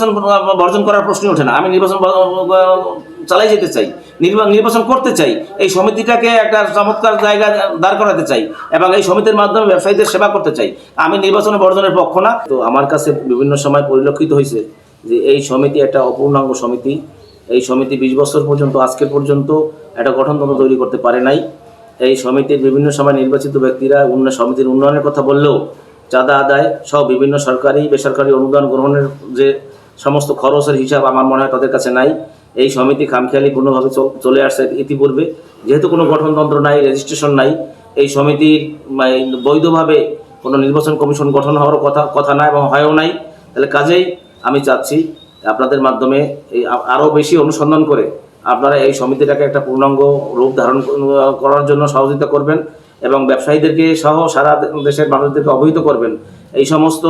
নির্বাচন বর্জন করার প্রশ্নই ওঠে না। আমি নির্বাচন চালাই যেতে চাই, নির্বা- নির্বাচন করতে চাই, এই সমিতিটাকে একটা চমৎকার জায়গা দাঁড় করাতে চাই এবং এই সমিতির মাধ্যমে ব্যবসায়ীদের সেবা করতে চাই। আমি নির্বাচন বর্জনের পক্ষ না। তো আমার কাছে বিভিন্ন সময় পরিলক্ষিত হয়েছে যে এই সমিতি একটা অপূর্ণাঙ্গ সমিতি। এই সমিতি বিশ বছর পর্যন্ত আজকের পর্যন্ত একটা গঠনতন্ত্র তৈরি করতে পারে নাই। এই সমিতির বিভিন্ন সময় নির্বাচিত ব্যক্তিরা উন্ন সমিতির উন্নয়নের কথা বললেও চাঁদা আদায় সহ বিভিন্ন সরকারি, বেসরকারি অনুদান গ্রহণের যে সমস্ত খরচের হিসাব আমার মনে হয় তাদের কাছে নাই। এই সমিতি খামখেয়ালি কোনোভাবে চলে আসছে ইতিপূর্বে। যেহেতু কোনো গঠনতন্ত্র নাই রেজিস্ট্রেশন নাই, এই সমিতির বৈধভাবে কোনো নির্বাচন কমিশন গঠন হওয়ার কথা কথা না এবং হয়ও নাই। তাহলে কাজেই আমি চাচ্ছি আপনাদের মাধ্যমে এই আরও বেশি অনুসন্ধান করে আপনারা এই সমিতিটাকে একটা পূর্ণাঙ্গ রূপ ধারণ করার জন্য সহযোগিতা করবেন এবং ব্যবসায়ীদেরকে সহ সারা দেশের মানুষদেরকে অবহিত করবেন। এই সমস্ত,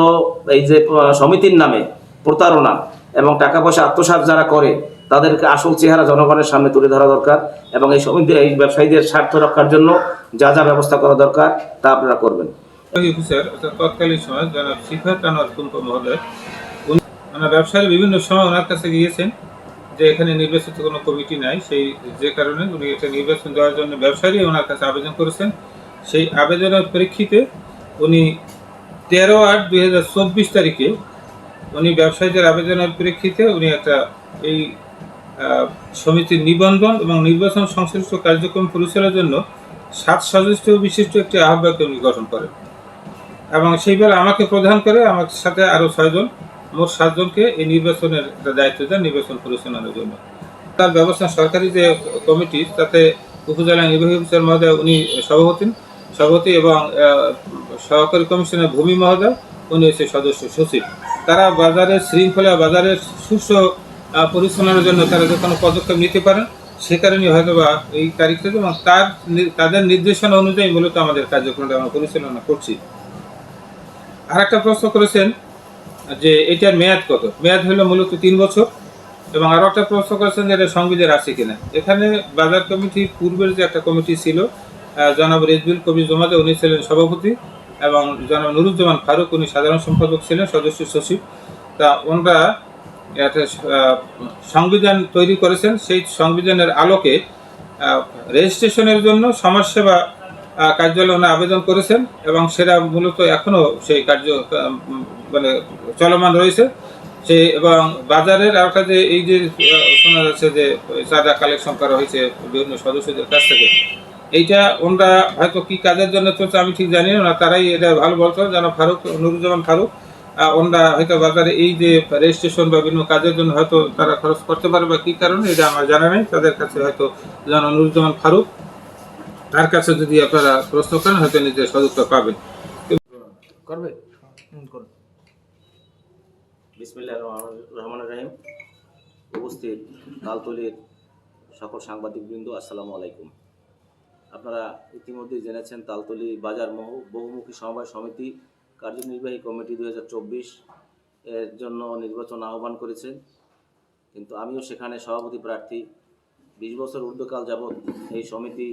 এই যে সমিতির নামে প্রতারণা এবং টাকা পয়সা আত্মসাৎ যারা করে, তাদেরকে আসল চেহারা জনগণের সামনে তুলে ধরা দরকার এবং এই সমিতি এই ব্যবসায়ীদের স্বার্থ রক্ষার জন্য যা যা ব্যবস্থা করা দরকার তা আপনারা করবেন। অফিসার তৎকালীন সময় জনাব শিফাত আনোয়ার কুম্প মহোদয় ব্যবসায়ী বিভিন্ন সময় ওনার কাছে গিয়েছেন যে এখানে নির্বাচিত কোনো কমিটি নাই, সেই, যে কারণে উনি এটা নির্বাচন দেওয়ার জন্য ব্যবসায়ী ওনার কাছে আবেদন করেছেন। সেই আবেদনের প্রেক্ষিতে উনি তেরো আট দুই তারিখে উনি ব্যবসায়ীদের আবেদনের প্রেক্ষিতে উনি একটা এই সমিতির নিবন্ধন এবং নির্বাচন সংশ্লিষ্ট কার্যক্রম পরিচালনার জন্য সাত সদস্য বিশিষ্ট একটি আহ্বায়ক উনি গঠন করেন। এবং সেইবার আমাকে প্রধান করে আমার সাথে আরও ছয়জন, মোট সাতজনকে এই নির্বাচনের একটা দায়িত্ব দেন নির্বাচন পরিচালনার জন্য। তার ব্যবস্থা সরকারি যে কমিটি, তাতে উপজেলা নির্বাহী অফিসার মহোদয় উনি সভাপতি সভাপতি এবং সহকারী কমিশনের ভূমি মহোদয়, উনি হচ্ছে সদস্য সচিব। তারা বাজারের শৃঙ্খলা, বাজারের সুস্থ পরিচালনার জন্য তারা যে কোনো পদক্ষেপ নিতে পারেন, সে কারণে হয়তো বা এই তারিখটা এবং তার তাদের নির্দেশনা অনুযায়ী মূলত আমাদের কার্যক্রমটা আমরা পরিচালনা করছি। আর একটা প্রশ্ন করেছেন যে এটার মেয়াদ কত? মেয়াদ হলো মূলত তিন বছর এবং আরও একটা প্রশ্ন করেছেন যে এটা সংবিধান আছে কিনা। এখানে বাজার কমিটির পূর্বের যে একটা কমিটি ছিল জনাব রেজবুল কবির জমাতে উনি ছিলেন সভাপতি। এবং জনাব নুরুজ্জামান ফারুক, উনি সাধারণ সম্পাদক ছিলেন, সদস্য সচিব। তা ওনারা একটা সংবিধান তৈরি করেছেন। সেই সংবিধানের আলোকে রেজিস্ট্রেশনের জন্য সমাজসেবা কার্যালয়ে ওনারা আবেদন করেছেন এবং সেটা মূলত এখনও সেই কার্য মানে চলমান রয়েছে। সে এবং বাজারের আর যে এই যে শোনা যাচ্ছে যে চাঁদা কালেকশন করা হয়েছে বিভিন্ন সদস্যদের কাছ থেকে, এইটা ওনারা হয়তো কি কাজের জন্য চলছে আমি ঠিক জানি না, তারাই এটা ভালো বলতো, যেন ফারুক, নুরুজ্জামান ফারুক ওনারা হয়তো বাজারে এই যে রেজিস্ট্রেশন বা বিভিন্ন কাজের জন্য হয়তো তারা খরচ করতে পারে বা কী কারণে, এটা আমার জানা নেই, তাদের কাছে হয়তো যেন নুরুজ্জামান ফারুক, তার কাছে যদি আপনারা প্রশ্ন করেন, হয়তো নিজের সদুত্তর পাবেন। করবে। বিসমিল্লাহ রহমান রাহিম। উপস্থিত তালতলির সকল সাংবাদিক বৃন্দ আসসালামু আলাইকুম। আপনারা ইতিমধ্যেই জেনেছেন তালতলি বাজার বহুমুখী সমবায় সমিতি কার্যনির্বাহী কমিটি দু হাজার চব্বিশ এর জন্য নির্বাচন আহ্বান করেছে। কিন্তু আমিও সেখানে সভাপতি প্রার্থী। বিশ বছর ঊর্ধ্বকাল যাবৎ এই সমিতি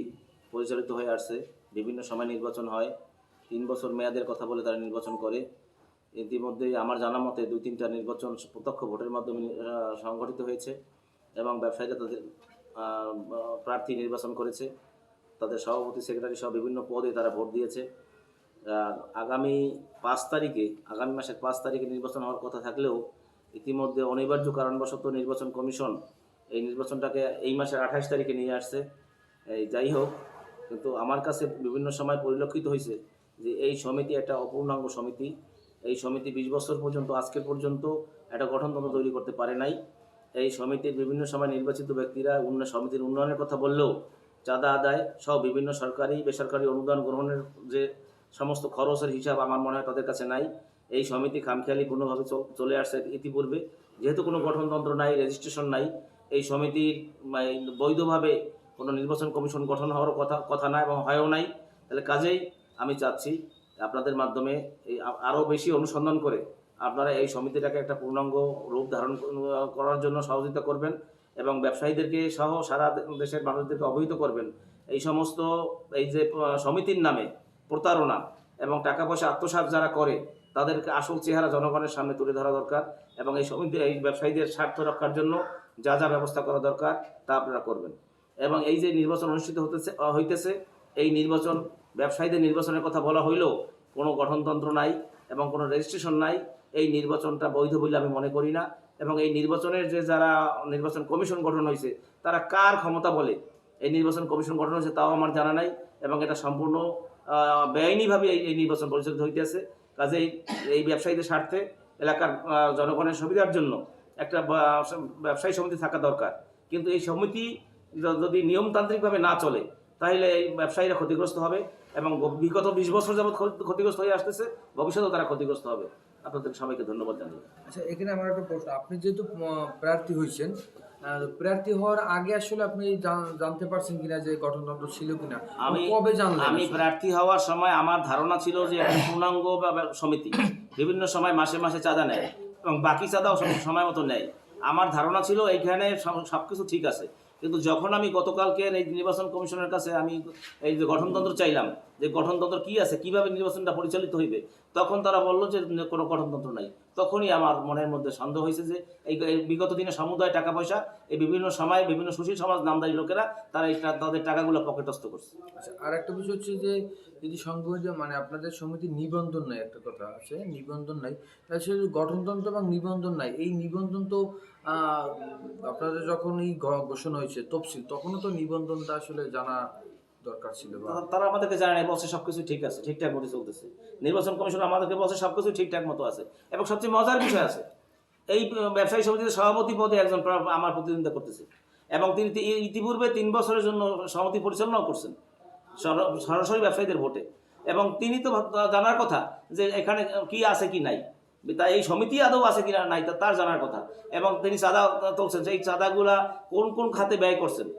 পরিচালিত হয়ে আসছে। বিভিন্ন সময় নির্বাচন হয়। তিন বছর মেয়াদের কথা বলে তারা নির্বাচন করে। ইতিমধ্যেই আমার জানা মতে দুই তিনটা নির্বাচন প্রত্যক্ষ ভোটের মাধ্যমে সংগঠিত হয়েছে এবং ব্যবসায়ীরা তাদের প্রার্থী নির্বাচন করেছে। তাদের সভাপতি, সেক্রেটারি সহ বিভিন্ন পদে তারা ভোট দিয়েছে। আগামী পাঁচ তারিখে, আগামী মাসের পাঁচ তারিখে নির্বাচন হওয়ার কথা থাকলেও ইতিমধ্যে অনিবার্য কারণবশত নির্বাচন কমিশন এই নির্বাচনটাকে এই মাসের আঠাশ তারিখে নিয়ে আসছে। এই যাই হোক, কিন্তু আমার কাছে বিভিন্ন সময় পরিলক্ষিত হয়েছে যে এই সমিতি একটা অপূর্ণাঙ্গ সমিতি। এই সমিতি বিশ বছর পর্যন্ত আজকের পর্যন্ত একটা গঠনতন্ত্র তৈরি করতে পারে নাই। এই সমিতির বিভিন্ন সময় নির্বাচিত ব্যক্তিরা উন্নয়ন, সমিতির উন্নয়নের কথা বললেও চাঁদা আদায় সহ বিভিন্ন সরকারি, বেসরকারি অনুদান গ্রহণের যে সমস্ত খরচের হিসাব আমার মনে হয় তাদের কাছে নাই। এই সমিতি খামখেয়ালি কোনোভাবে চলে আসছে ইতিপূর্বে। যেহেতু কোনো গঠনতন্ত্র নাই, রেজিস্ট্রেশন নাই, এই সমিতির বৈধভাবে কোনো নির্বাচন কমিশন গঠন হওয়ার কথা কথা না এবং হয়ও নাই। তাহলে কাজেই আমি চাচ্ছি আপনাদের মাধ্যমে আরও বেশি অনুসন্ধান করে আপনারা এই সমিতিটাকে একটা পূর্ণাঙ্গ রূপ ধারণ করার জন্য সহযোগিতা করবেন এবং ব্যবসায়ীদেরকে সহ সারা দেশের মানুষদেরকে অবহিত করবেন। এই সমস্ত, এই যে সমিতির নামে প্রতারণা এবং টাকা পয়সা আত্মসাৎ যারা করে, তাদেরকে আসল চেহারা জনগণের সামনে তুলে ধরা দরকার এবং এই সমিতি এই ব্যবসায়ীদের স্বার্থ রক্ষার জন্য যা যা ব্যবস্থা করা দরকার তা আপনারা করবেন। এবং এই যে নির্বাচন অনুষ্ঠিত হতেছে হইতেছে, এই নির্বাচন ব্যবসায়ীদের নির্বাচনের কথা বলা হইলেও কোনো গঠনতন্ত্র নাই এবং কোনো রেজিস্ট্রেশন নাই। এই নির্বাচনটা বৈধ বলে আমি মনে করি না এবং এই নির্বাচনের যে যারা নির্বাচন কমিশন গঠন হয়েছে, তারা কার ক্ষমতা বলে? এই নির্বাচন কমিশন গঠন হয়েছে তাও আমার জানা নাই এবং এটা সম্পূর্ণ বেআইনিভাবে এই নির্বাচন পরিচালিত হইতেছে। কাজেই এই ব্যবসায়ীদের স্বার্থে এলাকার জনগণের সুবিধার জন্য একটা ব্যবসায়ী সমিতি থাকা দরকার। কিন্তু এই সমিতি যদি নিয়মতান্ত্রিকভাবে না চলে, তাহলে এই ব্যবসায়ীরা ক্ষতিগ্রস্ত হবে। এবং বিগত বিশ বছর যাবৎ ক্ষতি- ক্ষতিগ্রস্ত হয়ে আসতেছে ভবিষ্যতেও তারা ক্ষতিগ্রস্ত হবে। আপনাদের সবাইকে ধন্যবাদ জানাই। আচ্ছা এখানে আমার একটা প্রশ্ন। আপনি যেহেতু প্রার্থী হয়েছেন প্রার্থী হওয়ার আগে আসলে আপনি জানতে পারছেন কিনা যে গঠনতন্ত্র ছিল কিনা? আমি কবে জানলেন আমি প্রার্থী হওয়ার সময় আমার ধারণা ছিল যে একটা পূর্ণাঙ্গ বা- বা সমিতি। বিভিন্ন সময় মাসে মাসে চাঁদা নেয় এবং বাকি চাঁদাও সময় মতো নেয়। আমার ধারণা ছিল এইখানে সব কিছু ঠিক আছে। কিন্তু যখন আমি গতকালকে এই নির্বাচন কমিশনের কাছে আমি এই যে গঠনতন্ত্র চাইলাম যে গঠনতন্ত্র কি আছে, কীভাবে নির্বাচনটা পরিচালিত হইবে, তখন তারা বলল যে কোনো গঠনতন্ত্র নাই। তখনই আমার মনের মধ্যে সন্দেহ হয়েছে যে এই বিগত দিনে সমুদায় টাকা পয়সা এই বিভিন্ন সময় বিভিন্ন সুশীল সমাজ নামদারি লোকেরা তারা এই তাদের টাকাগুলো পকেটস্থ করছে। আচ্ছা আর একটা বিষয় হচ্ছে যে, যদি সংঘ মানে আপনাদের সমিতি নিবন্ধন নাই, একটা কথা আছে, নিবন্ধন নাই সে গঠনতন্ত্র এবং নিবন্ধন নাই, এই নিবন্ধন তো আপনাদের যখন এই ঘোষণা হয়েছে তফসিল, তখনও তো নিবন্ধনটা আসলে জানা দরকার ছিল তারা- আমাদেরকে জানায় বলছে সবকিছু ঠিক আছে, ঠিকঠাক মতো চলতেছে। নির্বাচন কমিশন আমাদেরকে বলছে সবকিছু ঠিকঠাক মতো আছে। এবং সবচেয়ে মজার বিষয় আছে, এই ব্যবসায়ী সমিতির সভাপতি পদে একজন আমার প্রতিদ্বন্দ্বিতা করতেছে। এবং তিনি ইতিপূর্বে তিন বছরের জন্য সমিতি পরিচালনাও করছেন, সর- সরাসরি ব্যবসায়ীদের ভোটে। এবং তিনি তো জানার কথা যে এখানে কি আছে কি নাই। তা এই সমিতি আদৌ আছে কিনা নাই তার জানার কথা। এবং তিনি চাঁদা তুলছেন, সেই চাঁদাগুলা কোন কোন খাতে ব্যয় করছেন।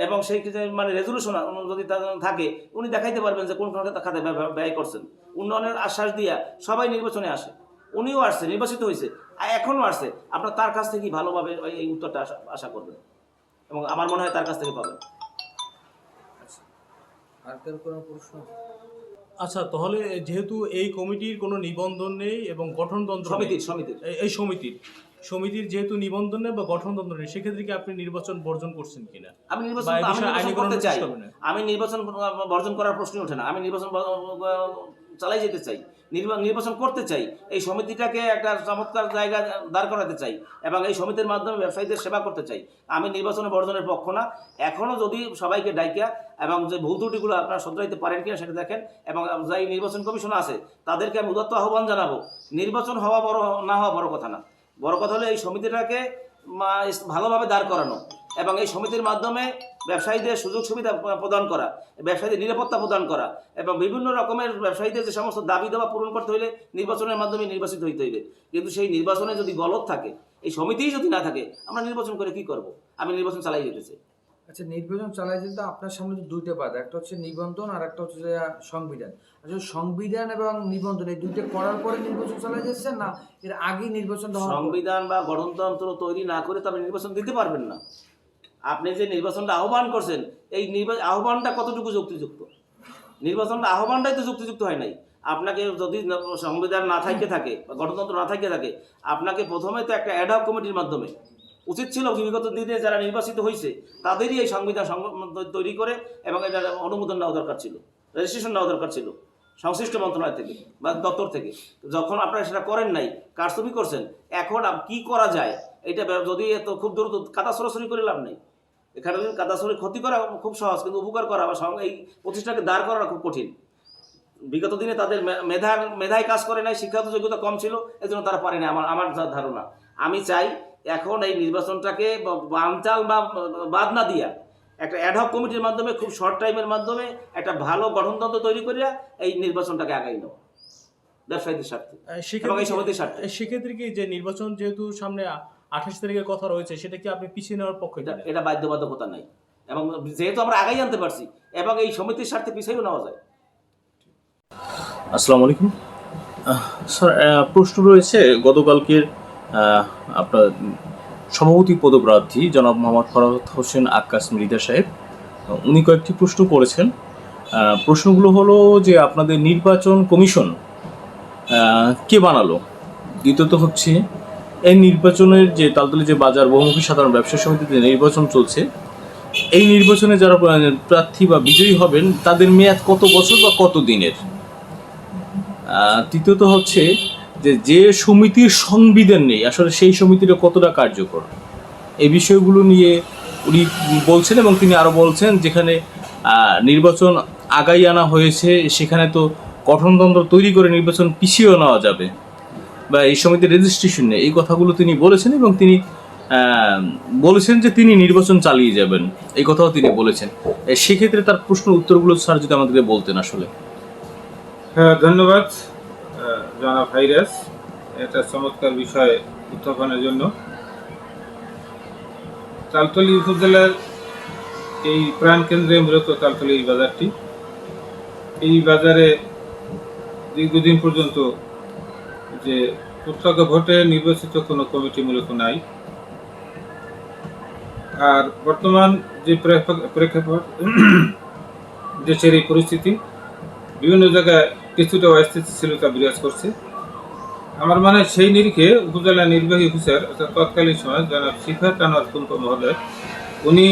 এবং সেই ক্ষেত্রে মানে রেজলিউশন যদি থাকে উনি দেখাইতে পারবেন যে কোন খাতে খাতে ব্যয়- ব্যয় করছেন। উন্নয়নের আশ্বাস দিয়া সবাই নির্বাচনে আসে। উনিও আসছে নির্বাচিত হয়েছে আর এখনও আসছে। আপনার তার কাছ থেকেই ভালোভাবে ওই- এই উত্তরটা আশা আশা করবেন। এবং আমার মনে হয় তার কাছ থেকে পাবেন। আর কোনো প্রশ্ন? আচ্ছা তাহলে যেহেতু এই কমিটির কোনো নিবন্ধন নেই এবং গঠনতন্ত্র সমিতির সমিতির। এই- এই সমিতির। সমিতির যেহেতু নিবন্ধন নেই বা গঠনতন্ত্র নেই সেক্ষেত্রে কি আপনি নির্বাচন বর্জন করছেন কিনা? আমি নির্বাচন আমি করতে চাই। আমি নির্বাচন বর্জন করার প্রশ্ন ওঠে না। আমি নির্বাচন চালাই যেতে চাই। নির্বা- নির্বাচন করতে চাই। এই সমিতিটাকে একটা চমৎকার জায়গা দাঁড় করাতে চাই এবং এই সমিতির মাধ্যমে ব্যবসায়ীদের সেবা করতে চাই। আমি নির্বাচন বর্জনের পক্ষ না। এখনও যদি সবাইকে ডাইকা এবং যে ভুল ত্রুটিগুলো আপনারা শুধরাইতে পারেন কিনা সেটা দেখেন এবং যাই নির্বাচন কমিশন আছে তাদেরকে আমি উদাত্ত আহ্বান জানাব। নির্বাচন হওয়া বড় না হওয়া বড় কথা না। বড় কথা হলো এই সমিতিটাকে ভালোভাবে দাঁড় করানো এবং এই সমিতির মাধ্যমে ব্যবসায়ীদের সুযোগ সুবিধা প্রদান করা, ব্যবসায়ীদের নিরাপত্তা প্রদান করা এবং বিভিন্ন রকমের ব্যবসায়ীদের যে সমস্ত দাবি দাবা পূরণ করতে হইলে নির্বাচনের মাধ্যমে নির্বাচিত হইতে হইবে। কিন্তু সেই নির্বাচনে যদি গলত থাকে, এই সমিতিই যদি না থাকে, আমরা নির্বাচন করে কি করব? আমি নির্বাচন চালাই যেতে চাই। আচ্ছা নির্বাচন চালাই যেতে আপনার সামনে দুইটা বাদ একটা হচ্ছে নিবন্ধন আর একটা হচ্ছে সংবিধান। আচ্ছা সংবিধান এবং নিবন্ধন, এই দুইটা করার পরে নির্বাচন চালাই যাচ্ছে না? এর আগে নির্বাচন সংবিধান বা গণতন্ত্র তৈরি না করে তো আপনি নির্বাচন দিতে পারবেন না। আপনি যে নির্বাচনটা আহ্বান করছেন, এই নির্বাচন আহ্বানটা কতটুকু যুক্তিযুক্ত? নির্বাচনটা আহ্বানটাই তো যুক্তিযুক্ত হয় নাই। আপনাকে যদি সংবিধান না থাকে থাকে বা গণতন্ত্র না থাকে থাকে, আপনাকে প্রথমে তো একটা অ্যাডহক কমিটির মাধ্যমে। উচিত ছিল বিগত দিনে যারা নির্বাচিত হয়েছে তাদেরই এই সংবিধান তৈরি করে এবং এটা অনুমোদন নেওয়া দরকার ছিল রেজিস্ট্রেশন নেওয়া দরকার ছিল। সংশ্লিষ্ট মন্ত্রণালয় থেকে বা দপ্তর থেকে। যখন আপনারা সেটা করেন নাই, কারচুপি করছেন, এখন কি করা যায়? এটা যদি এত খুব দ্রুত কাদা সরাসরি করে লাভ নেই। এখানে কাদা সরাসরি ক্ষতি করা খুব সহজ, কিন্তু উপকার করা বা এই প্রতিষ্ঠাকে দাঁড় করা খুব কঠিন। বিগত দিনে তাদের মে- মেধার মেধায় কাজ করে নাই, শিক্ষাগত যোগ্যতা কম ছিল, এজন্য তারা পারে না আমার আমার ধারণা। আমি চাই, এখন এই নির্বাচনটাকে বানচাল বা বাদ না দিয়া একটা অ্যাডহক কমিটির মাধ্যমে খুব শর্ট টাইমের মাধ্যমে একটা ভালো গঠনতন্ত্র তৈরি করিয়া এই নির্বাচনটাকে আগাই নেওয়া। ব্যবসায়ীদের স্বার্থে সমিতির স্বার্থে। সেক্ষেত্রে কি যে নির্বাচন যেহেতু সামনে আঠাশ তারিখের কথা রয়েছে সেটা কি আপনি পিছিয়ে নেওয়ার পক্ষে এটা বাধ্যবাধকতা নাই। এবং যেহেতু আমরা আগাই আনতে পারছি এবং এই সমিতির স্বার্থে পিছিয়েও নেওয়া যায়। আসসালামু আলাইকুম। স্যার প্রশ্ন রয়েছে গতকালকের আপনার সভাপতি পদপ্রার্থী জনাব মোহাম্মদ ফরাদ হোসেন আক্কাস মৃদা সাহেব, উনি কয়েকটি প্রশ্ন করেছেন। প্রশ্নগুলো হলো যে আপনাদের নির্বাচন কমিশন কে বানালো? দ্বিতীয়ত হচ্ছে, এই নির্বাচনের যে তালতলি যে বাজার বহুমুখী সাধারণ ব্যবসা সমিতিতে নির্বাচন চলছে, এই নির্বাচনে যারা প্রার্থী বা বিজয়ী হবেন, তাদের মেয়াদ কত বছর বা কত দিনের? তৃতীয়ত হচ্ছে যে যে সমিতির সংবিধান নেই, আসলে সেই সমিতিটা কতটা কার্যকর? এই বিষয়গুলো নিয়ে উনি বলছেন এবং তিনি আরও বলছেন যেখানে নির্বাচন আগাই আনা হয়েছে, সেখানে তো গঠনতন্ত্র তৈরি করে নির্বাচন পিছিয়েও নেওয়া যাবে বা এই সমিতির রেজিস্ট্রেশন নেই। এই কথাগুলো তিনি বলেছেন এবং তিনি বলেছেন যে তিনি নির্বাচন চালিয়ে যাবেন। এই কথাও তিনি বলেছেন। সেক্ষেত্রে তার প্রশ্ন উত্তরগুলো স্যার যদি আমাদেরকে বলতেন আসলে। হ্যাঁ ধন্যবাদ। জনাব ভাইরাস, এটা চমৎকার বিষয় উত্থাপনের জন্য। তালতলি উপজেলার এই প্রাণকেন্দ্রে মূলত তালতলি এই বাজারটি। এই বাজারে দীর্ঘদিন পর্যন্ত যে প্রত্যক্ষ ভোটে নির্বাচিত কোনো কমিটি মূলত নাই। আর বর্তমান যে প্রেক্ষা- প্রেক্ষাপট, দেশের এই পরিস্থিতি, বিভিন্ন জায়গায় কিছুটা অস্থিতিশীলতা বিরাজ করছে। আমার মনে সেই নিরিখে উপজেলা নির্বাহী অফিসার অর্থাৎ তৎকালীন সময় জনাব শিফাত আনোয়ার কুম্প মহোদয়, উনি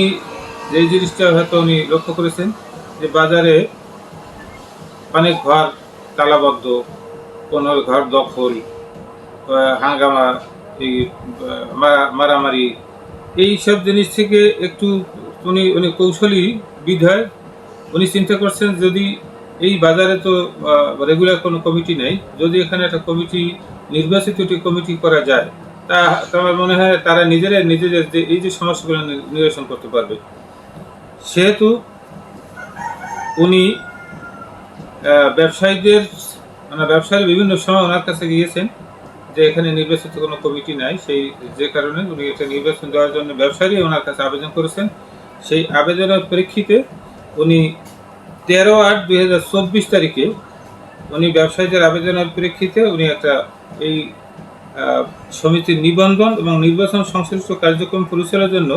যে জিনিসটা হয়তো উনি লক্ষ্য করেছেন যে বাজারে অনেক ঘর তালাবদ্ধ কোনো ঘর দখল হাঙ্গামা, এই মারামারি, এই সব জিনিস থেকে একটু উনি উনি কৌশলী বিধায় উনি চিন্তা করছেন যদি এই বাজারে তো রেগুলার কোনো কমিটি নেই। যদি এখানে একটা কমিটি নির্বাচিত একটি কমিটি করা যায়, তা আমার মনে হয় তারা নিজেরাই নিজেদের যে, এই যে সমস্যাগুলো নিরসন করতে পারবে। সেহেতু উনি ব্যবসায়ীদের মানে ব্যবসায়ী বিভিন্ন সময় ওনার কাছে গিয়েছেন যে এখানে নির্বাচিত কোনো কমিটি নাই। সেই, যে কারণে উনি এটা নির্বাচন দেওয়ার জন্য ব্যবসায়ী ওনার কাছে আবেদন করেছেন। সেই আবেদনের প্রেক্ষিতে উনি তেরো আট দুই হাজার চব্বিশ তারিখে উনি ব্যবসায়ীদের আবেদনের প্রেক্ষিতে উনি একটা এই সমিতির নিবন্ধন এবং নির্বাচন সংশ্লিষ্ট কার্যক্রম পরিচালনার জন্য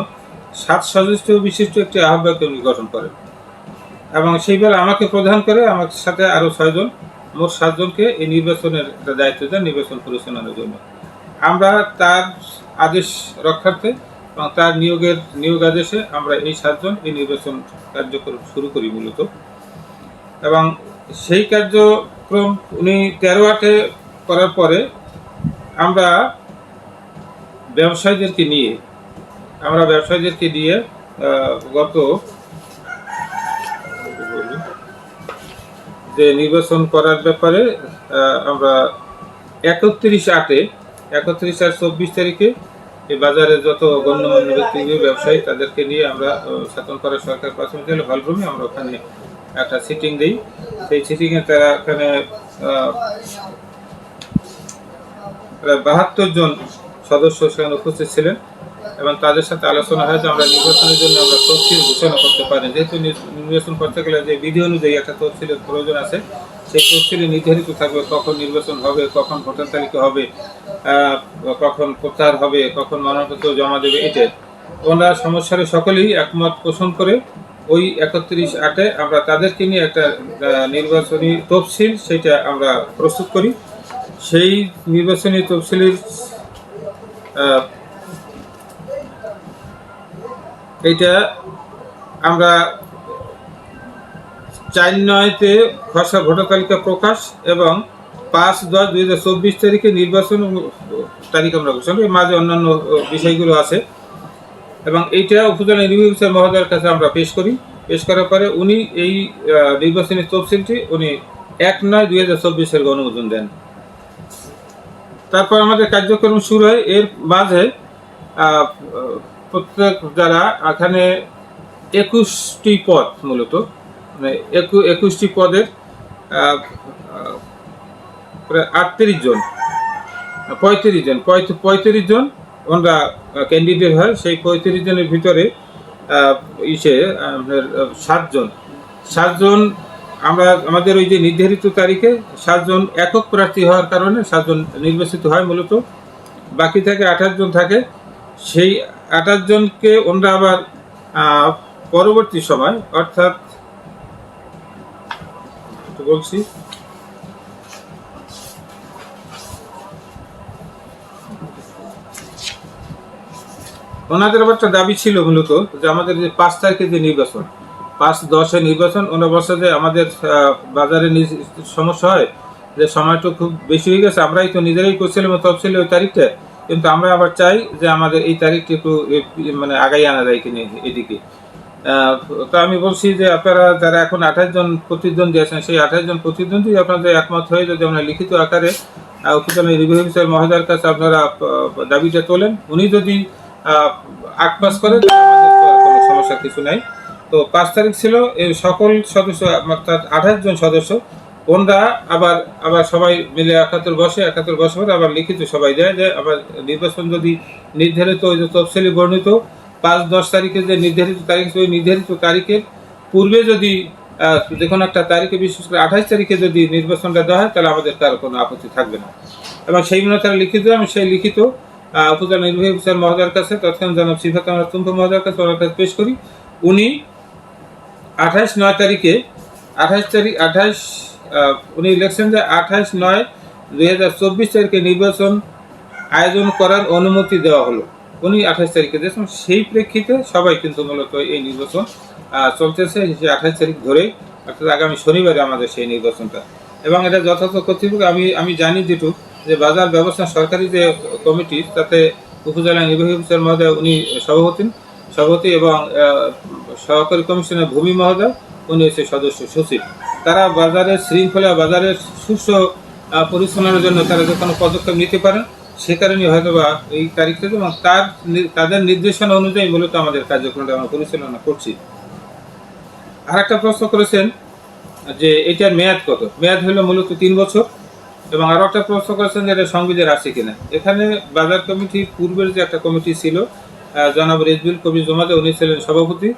সাত সদস্য বিশিষ্ট একটি আহ্বায়ক উনি গঠন করেন। এবং সেইবার আমাকে প্রধান করে আমার সাথে আরও ছয়জন, মোট সাতজনকে এই নির্বাচনের একটা দায়িত্ব দেন নির্বাচন পরিচালনার জন্য। আমরা তার আদেশ রক্ষার্থে এবং তার নিয়োগের নিয়োগ আদেশে আমরা এই সাতজন এই নির্বাচন কার্যক্রম শুরু করি মূলত। এবং সেই কার্যক্রম উনি তেরো আটে করার পরে আমরা ব্যবসায়ীদেরকে নিয়ে, আমরা ব্যবসায়ীদেরকে নিয়ে গত যে নির্বাচন করার ব্যাপারে আমরা একত্রিশ আটে, একত্রিশ আট চব্বিশ তারিখে এই বাজারে যত গণ্যমান্য ব্যক্তি ব্যবসায়ী, তাদেরকে নিয়ে আমরা ছাতনপাড়া সরকার প্রাথমিক হলরুমে আমরা ওখানে একটা সিটিং দিই। সেই সিটিংয়ে তারা এখানে বাহাত্তর জন সদস্য সেখানে উপস্থিত ছিলেন এবং তাদের সাথে আলোচনা হয় যে আমরা নির্বাচনের জন্য আমরা তফসিল ঘোষণা করতে পারি। যেহেতু নির্বাচন করতে গেলে যে বিধি অনুযায়ী একটা তফসিলের প্রয়োজন আছে, সেই তফসিলে নির্ধারিত থাকবে কখন নির্বাচন হবে, কখন ভোটার তালিকা হবে কখন প্রত্যাহার হবে, কখন মনোনয়নপত্র জমা দেবে এটা ওনারা সমস্যার সকলেই একমত পোষণ করে ওই একত্রিশ আটে আমরা তাদেরকে নিয়ে একটা নির্বাচনী তফসিল সেটা আমরা প্রস্তুত করি সেই নির্বাচনী তফসিলের এইটা আমরা চার নয়তে খসড়া ভোটার তালিকা প্রকাশ এবং পাঁচ দশ দুই হাজার চব্বিশ তারিখে নির্বাচন, তারিখ আমরা ঘোষণা করি। মাঝে অন্যান্য বিষয়গুলো আছে এবং এইটা উপজেলা নির্বাহী অফিসার মহোদয়ের কাছে আমরা পেশ করি। পেশ করার পরে উনি এই নির্বাচনী তফসিলটি উনি এক নয় দুই হাজার চব্বিশের অনুমোদন দেন। তারপর আমাদের কার্যক্রম শুরু হয়। এর মাঝে প্রত্যেক যারা এখানে একুশটি পদ মূলত মানে একু- একুশটি পদের প্রায় আটত্রিশ জন, পঁয়ত্রিশ জন পঁয়ত- পঁয়ত্রিশ জন ওনারা ক্যান্ডিডেট হয় সেই পঁয়ত্রিশ জনের ভিতরে ইসে আপনার, সাতজন সাতজন আমরা আমাদের ওই যে নির্ধারিত তারিখে সাতজন একক প্রার্থী হওয়ার কারণে সাতজন নির্বাচিত হয় মূলত। বাকি থেকে আঠাশ জন থাকে। সেই আঠাশ জনকে ওনারা আবার পরবর্তী সময় অর্থাৎ বলছি ওনাদের আবার একটা দাবি ছিল মূলত যে আমাদের যে পাঁচ তারিখে যে নির্বাচন, পাঁচ দশে নির্বাচন, ওনার বছর যে আমাদের বাজারে সমস্যা হয়, যে সময়টা খুব বেশি হয়ে গেছে, আমরাই তো নিজেরাই করছিলাম তফসিলে ওই তারিখটা, কিন্তু আমরা আবার চাই যে আমাদের এই তারিখটা একটু মানে আগাই আনা যায় কিনে এদিকে। তো আমি বলছি যে আপনারা যারা এখন আঠাশ জন প্রতিদ্বন্দ্বী আছেন, সেই আঠাশ জন প্রতিদ্বন্দ্বী আপনাদের একমত হয়ে যদি আমরা লিখিত আকারে উপজেলা রিভিউ অফিসার মহোদয়ের কাছে আপনারা দাবিটা তোলেন, উনি যদি করেন তাহলে আমাদের কোনো সমস্যা কিছু নাই। তো পাঁচ তারিখ ছিল, এই সকল সদস্য, অর্থাৎ আঠাশ জন সদস্য, ওনরা আবার আবার সবাই মিলে একাত্তর বসে একাত্তর বসে পরে আবার লিখিত সবাই দেয় যে আবার নির্বাচন যদি নির্ধারিত ওই যে তফসিলি বর্ণিত, পাঁচ দশ তারিখে যে নির্ধারিত তারিখ, ওই নির্ধারিত তারিখের পূর্বে যদি যে কোনো একটা তারিখে, বিশেষ করে আঠাশ তারিখে যদি নির্বাচনটা দেওয়া হয়, তাহলে আমাদের তার কোনো আপত্তি থাকবে না। এবং সেই মনে তারা লিখিত আমি সেই লিখিত উপজেলা নির্বাহী অফিসার মহোদয়ের কাছে তৎক্ষণ জনাব। সিফাত আমার তুম্প মহোদয়ের কাছে ওনার কাছে পেশ করি। উনি আঠাশ নয় তারিখে, আঠাশ তারিখ, আঠাশ উনি ইলেকশন যে আঠাশ নয় দুই হাজার চব্বিশ তারিখে নির্বাচন আয়োজন করার অনুমতি দেওয়া হলো। উনি আঠাশ তারিখে দিয়েছেন। সেই প্রেক্ষিতে সবাই কিন্তু মূলত এই নির্বাচন চলতেছে। সেই আঠাশ তারিখ ধরেই অর্থাৎ আগামী শনিবারে আমাদের সেই নির্বাচনটা। এবং এটা যথাযথ কর্তৃপক্ষ, আমি আমি জানি যেটুকু যে বাজার ব্যবস্থা সরকারি যে কমিটি, তাতে উপজেলা নির্বাহী অফিসার মহোদয় উনি সভাপতি সভাপতি এবং সহকারী কমিশনের ভূমি মহোদয় উনি হচ্ছে সদস্য সচিব। তারা বাজারের শৃঙ্খলা, বাজারের সুস্থ পরিচালনার জন্য তারা যে কোনো পদক্ষেপ নিতে পারেন সে কারণে হয়তো বা এই তারিখটা এবং তার তাদের নির্দেশনা অনুযায়ী মূলত আমাদের কার্যক্রমটা আমরা পরিচালনা করছি। আর একটা প্রশ্ন করেছেন যে এটার মেয়াদ কত? মেয়াদ হলো মূলত তিন বছর। এবং আরও একটা প্রশ্ন করেছেন যে এটা সংবিধান আছে কিনা। এখানে বাজার কমিটির পূর্বের যে একটা কমিটি ছিল জনাব রেজবিল কবির জমাতে উনি ছিলেন সভাপতি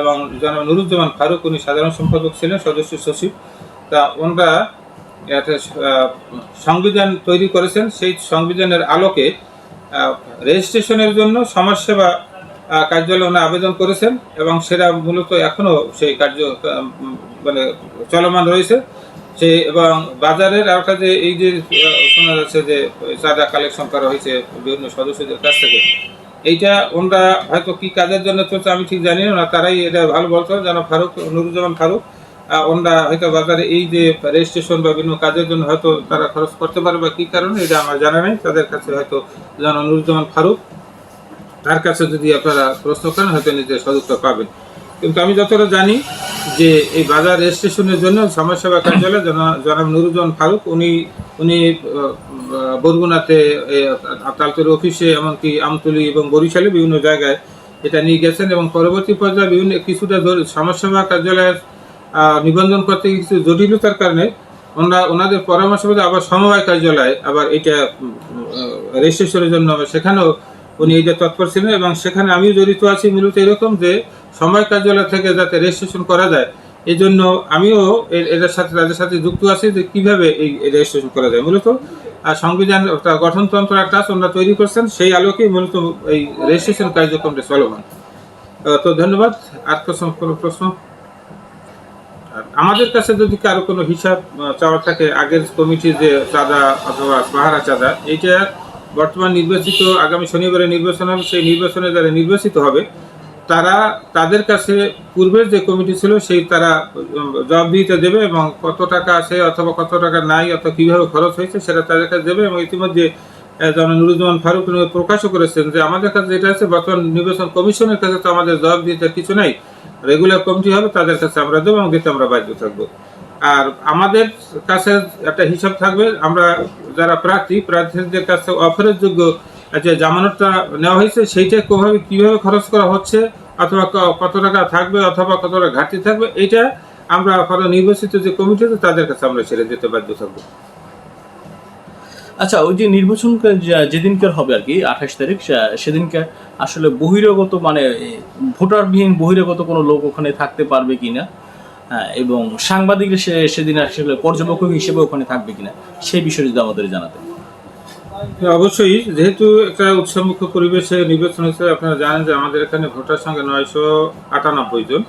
এবং জনাব নুরুজ্জামান ফারুক উনি সাধারণ সম্পাদক ছিলেন, সদস্য সচিব। তা ওনারা একটা সংবিধান তৈরি করেছেন। সেই সংবিধানের আলোকে রেজিস্ট্রেশনের জন্য সমাজসেবা কার্যালয়ে ওনারা আবেদন করেছেন এবং সেটা মূলত এখনও সেই কার্য মানে চলমান রয়েছে। সে এবং বাজারের আর একটা যে এই যে শোনা যাচ্ছে যে চাঁদা কালেকশন করা হয়েছে বিভিন্ন সদস্যদের কাছ থেকে, এইটা ওনরা হয়তো কি কাজের জন্য চলছে আমি ঠিক জানি না তারাই এটা ভালো বলতো যেন ফারুক, নুরুজ্জামান ফারুক ওনরা হয়তো বাজারে এই যে রেজিস্ট্রেশন বা বিভিন্ন কাজের জন্য হয়তো তারা খরচ করতে পারে বা কি কারণে, এটা আমার জানা নেই, তাদের কাছে হয়তো যেন নুরুজ্জামান ফারুক, তার কাছে যদি আপনারা প্রশ্ন করেন, হয়তো নিজের সদুত্তর পাবেন। কিন্তু আমি যতটা জানি যে এই বাজার রেজিস্ট্রেশনের জন্য সমাজসেবা কার্যালয় জনা- জনাব নুরুজ্জামান ফারুক, উনি উনি বরগুনাতে তালতলি অফিসে, এমনকি আমতলি এবং বরিশালে বিভিন্ন জায়গায় এটা নিয়ে গেছেন এবং পরবর্তী পর্যায়ে বিভিন্ন, কিছুটা সমাজসেবা কার্যালয়ের নিবন্ধন করতে কিছু জটিলতার কারণে ওনারা ওনাদের পরামর্শ মধ্যে আবার সমবায় কার্যালয়, আবার এটা রেজিস্ট্রেশনের জন্য আবার সেখানেও উনি এই যে তৎপর ছিলেন এবং সেখানে আমিও জড়িত আছি। মূলত এরকম যে সময় কার্যালয় থেকে যাতে রেজিস্ট্রেশন করা যায় এই জন্য আমিও এটার সাথে, তাদের সাথে যুক্ত আছি যে কীভাবে এই রেজিস্ট্রেশন করা যায়। মূলত আর সংবিধান একটা গঠনতন্ত্র একটা ওনারা তৈরি করছেন, সেই আলোকেই মূলত এই রেজিস্ট্রেশন কার্যক্রমটা চলমান। তো ধন্যবাদ। আর কোনো প্রশ্ন? আমাদের কাছে যদি কারও কোনো হিসাব চাওয়া থাকে, আগের কমিটির যে চাঁদা অথবা পাহারা চাঁদা, এইটা বর্তমান নির্বাচিত, আগামী শনিবারে নির্বাচন হবে, সেই নির্বাচনে যারা নির্বাচিত হবে তারা তাদের কাছে পূর্বের যে কমিটি ছিল সেই তারা জবাবদিহিতা দেবে এবং কত টাকা আছে অথবা কত টাকা নাই অথবা কীভাবে খরচ হয়েছে সেটা তাদের কাছে দেবে এবং ইতিমধ্যে নুরুজ্জামান ফারুক প্রকাশও করেছেন যে আমাদের কাছে যেটা আছে বর্তমান নির্বাচন কমিশনের কাছে তো আমাদের জবাবদিহিতার কিছু নাই। রেগুলার কমিটি হবে তাদের কাছে আমরা দেবো এবং দিতে আমরা বাধ্য থাকব। আর আমাদের কাছে একটা হিসাব থাকবে, আমরা যারা প্রার্থী, প্রার্থীদের কাছে অফারের যোগ্য যে জামানতটা নেওয়া হয়েছে সেইটা কোভাবে কীভাবে খরচ করা হচ্ছে অথবা কত টাকা থাকবে অথবা কত টাকা ঘাটতি থাকবে এইটা আমরা নির্বাচিত যে কমিটি আছে তাদের কাছে আমরা ছেড়ে দিতে বাধ্য থাকব। আচ্ছা ওই যে নির্বাচন যেদিনকার হবে আর কি আঠাশ তারিখ সে- সেদিনকার আসলে বহিরাগত মানে ভোটারবিহীন বহিরাগত কোনো লোক ওখানে থাকতে পারবে কিনা? হ্যাঁ এবং সাংবাদিকরা সেদিন আসলে পর্যবেক্ষক হিসেবে ওখানে থাকবে কিনা? সেই বিষয়ে যদি আমাদের জানাতেন। হ্যাঁ, অবশ্যই। যেহেতু একটা উৎসবমুখ পরিবেশে নির্বাচন হয়েছে, আপনারা জানেন যে আমাদের এখানে ভোটার সংখ্যা নয়শো আটানব্বই জন।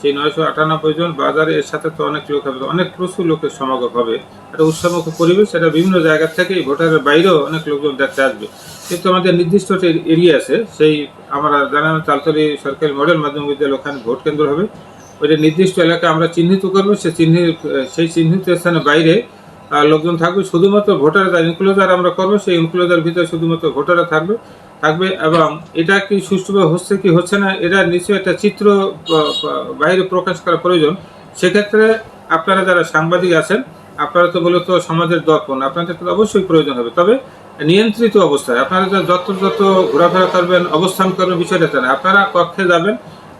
সেই নয়শো আটানব্বই জন বাজারে, এর সাথে তো অনেক লোক হবে, অনেক প্রচুর লোকের সমাগম হবে। একটা উৎসবমুখ পরিবেশ এটা বিভিন্ন জায়গা থেকে ভোটারের বাইরেও অনেক লোকজন দেখতে আসবে। কিন্তু আমাদের নির্দিষ্ট একটা এরিয়া আছে, সেই আমরা জানান তালতলি সরকারি মডেল মাধ্যমিক বিদ্যালয়, ওখানে ভোট কেন্দ্র হবে। ওইটা নির্দিষ্ট এলাকা আমরা চিহ্নিত করব, সে চিহ্নিত, সেই চিহ্নিত স্থানের বাইরে লোকজন থাকবে, শুধুমাত্র ভোটার যারা ইনক্লোজার আমরা করব, সেই ইনক্লোজার ভিতরে শুধুমাত্র ভোটাররা থাকবে থাকবে এবং এটা কি সুষ্ঠুভাবে হচ্ছে কি হচ্ছে না, এটা নিশ্চয়ই একটা চিত্র বাইরে প্রকাশ করা প্রয়োজন। সেক্ষেত্রে আপনারা যারা সাংবাদিক আছেন, আপনারা তো মূলত সমাজের দর্পণ, আপনাদের তো অবশ্যই প্রয়োজন হবে। তবে নিয়ন্ত্রিত অবস্থায় আপনারা যা যত যত ঘোরাফেরা করবেন, অবস্থান করবেন, বিষয়টা না আপনারা কক্ষে যাবেন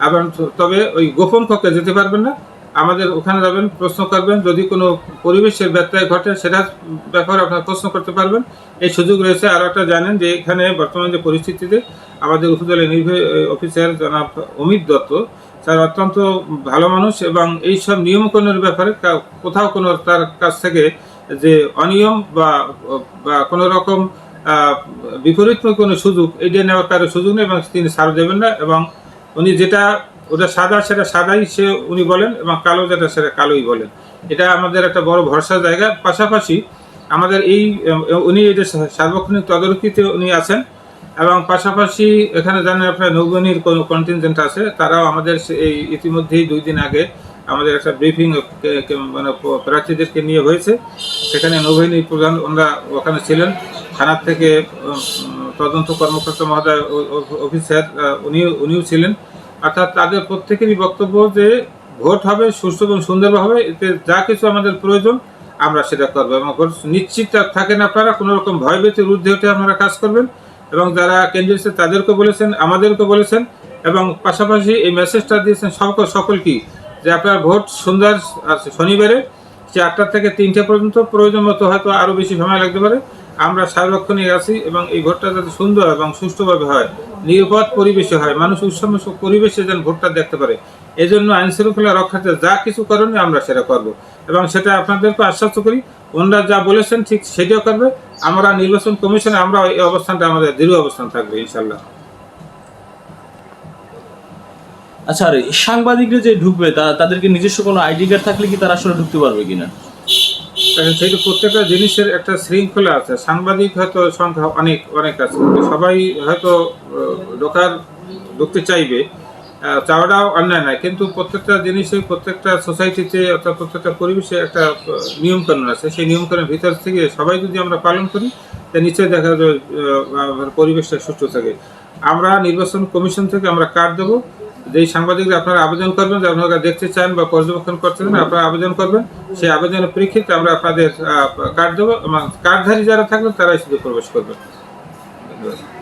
আবার তবে ওই গোপন কক্ষে যেতে পারবেন না আমাদের ওখানে যাবেন প্রশ্ন করবেন যদি কোনো পরিবেশের ব্যত্যয় ঘটে সেটা ব্যাপারে আপনারা প্রশ্ন করতে পারবেন। এই সুযোগ রয়েছে। আর একটা জানেন যে এখানে বর্তমান যে পরিস্থিতিতে আমাদের উপজেলা নির্বাহী অফিসার জনাব অমিত দত্ত তার অত্যন্ত ভালো মানুষ এবং এই সব নিয়মকানুনের ব্যাপারে কোথাও কোনো তার কাছ থেকে যে অনিয়ম বা বা কোনো রকম আহ, বিপরীতময় কোনো সুযোগ এটা নেওয়ার কারও সুযোগ নেই এবং তিনি ছাড় দেবেন না এবং উনি যেটা ওটা সাদা, সেটা সাদাই সে উনি বলেন এবং কালো যেটা, সেটা কালোই বলেন। এটা আমাদের একটা বড় ভরসার জায়গা। পাশাপাশি আমাদের এই, উনি এটা সার্বক্ষণিক তদারকিতে উনি আছেন এবং পাশাপাশি এখানে জানেন আপনার নৌবাহিনীর কন্টিনজেন্ট আছে, তারাও আমাদের এই ইতিমধ্যেই দুই দিন আগে আমাদের একটা ব্রিফিং মানে প্রার্থীদেরকে নিয়ে হয়েছে। সেখানে নৌবাহিনীর প্রধান ওনারা ওখানে ছিলেন। থানার থেকে তদন্ত কর্মকর্তা মহোদয় অফিসার উনি, উনিও ছিলেন। অর্থাৎ তাদের প্রত্যেকেরই বক্তব্য যে ভোট হবে, সুষ্ঠু এবং সুন্দরভাবে এতে যা কিছু আমাদের প্রয়োজন, আমরা সেটা করব। এবং নিশ্চিত থাকেন আপনারা, কোনো রকম ভয় ভয়ভীতির ঊর্ধ্বে উঠে আপনারা কাজ করবেন। এবং যারা ক্যান্ডিডেট তাদেরকে বলেছেন আমাদেরকে বলেছেন, এবং পাশাপাশি এই মেসেজটা দিয়েছেন সকল, সকলকেই যে আপনার ভোট আছে শনিবারে, সে আটটা থেকে তিনটে পর্যন্ত প্রয়োজন মতো হয়তো আরও বেশি সময় লাগতে পারে। আমরা সার্বক্ষণিক আছি এবং এই ভোটটা যাতে সুন্দর এবং সুষ্ঠুভাবে হয়, নিরাপদ পরিবেশে হয়, মানুষ উৎসব পরিবেশে যেন ভোটটা দেখতে পারে, এজন্য আইন শৃঙ্খলা রক্ষাতে যা কিছু করণীয় আমরা সেটা করব। এবং সেটা আপনাদেরকে আশ্বস্ত করি, ওনারা যা বলেছেন ঠিক সেটাও করবে। আমরা নির্বাচন কমিশনে আমরা এই অবস্থানটা আমাদের দৃঢ় অবস্থান থাকবে ইনশাল্লাহ আচ্ছা আর সাংবাদিকরা যে ঢুকবে তাদেরকে নিজস্ব কোনো আইডি কার্ড থাকলে কি তারা আসলে ঢুকতে পারবে কিনা? সেইটা প্রত্যেকটা জিনিসের একটা শৃঙ্খলা আছে। সাংবাদিক হয়তো সংখ্যা অনেক অনেক আছে। সবাই হয়তো ঢোকার ঢুকতে চাইবে। চাওয়াটাও অন্যায় নয়। কিন্তু প্রত্যেকটা জিনিসে প্রত্যেকটা সোসাইটিতে অর্থাৎ প্রত্যেকটা পরিবেশে একটা নিয়মকানুন আছে। সেই নিয়ম কানুনের ভিতর থেকে সবাই যদি আমরা পালন করি তা নিশ্চয়ই দেখা আহ, পরিবেশটা সুস্থ থাকে। আমরা নির্বাচন কমিশন থেকে আমরা কার্ড দেবো। যেই সাংবাদিকরা আপনারা আবেদন করবেন, যে আপনারা দেখতে চান বা পর্যবেক্ষণ করতে চান, আপনারা আবেদন করবেন। সেই আবেদনের প্রেক্ষিতে আমরা আপনাদের কার্ড দেবো। এবং কার্ডধারী যারা থাকবেন, তারাই শুধু প্রবেশ করবেন। ধন্যবাদ।